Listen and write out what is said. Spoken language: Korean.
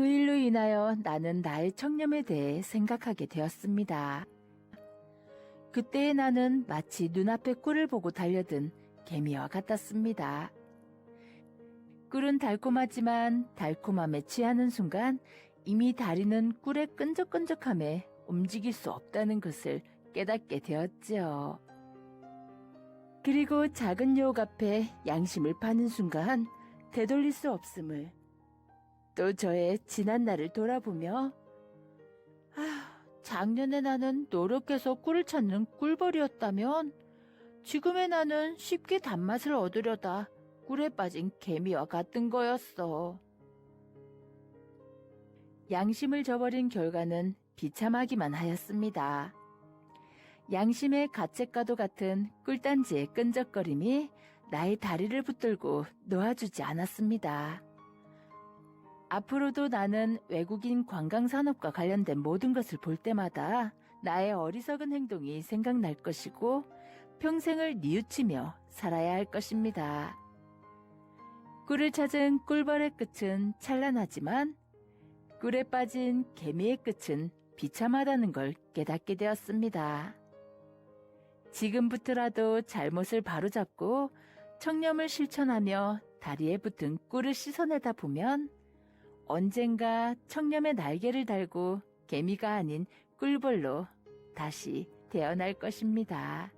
그 일로 인하여 나는 나의 청렴에 대해 생각하게 되었습니다. 그때의 나는 마치 눈앞에 꿀을 보고 달려든 개미와 같았습니다. 꿀은 달콤하지만 달콤함에 취하는 순간 이미 다리는 꿀의 끈적끈적함에 움직일 수 없다는 것을 깨닫게 되었지요. 그리고 작은 유혹 앞에 양심을 파는 순간 되돌릴 수 없음을 또 저의 지난 날을 돌아보며 아, 작년에 나는 노력해서 꿀을 찾는 꿀벌이었다면 지금의 나는 쉽게 단맛을 얻으려다 꿀에 빠진 개미와 같은 거였어. 양심을 저버린 결과는 비참하기만 하였습니다. 양심의 가책과도 같은 꿀단지의 끈적거림이 나의 다리를 붙들고 놓아주지 않았습니다. 앞으로도 나는 외국인 관광 산업과 관련된 모든 것을 볼 때마다 나의 어리석은 행동이 생각날 것이고 평생을 뉘우치며 살아야 할 것입니다. 꿀을 찾은 꿀벌의 끝은 찬란하지만 꿀에 빠진 개미의 끝은 비참하다는 걸 깨닫게 되었습니다. 지금부터라도 잘못을 바로잡고 청렴을 실천하며 다리에 붙은 꿀을 씻어내다 보면 언젠가 청렴의 날개를 달고 개미가 아닌 꿀벌로 다시 태어날 것입니다.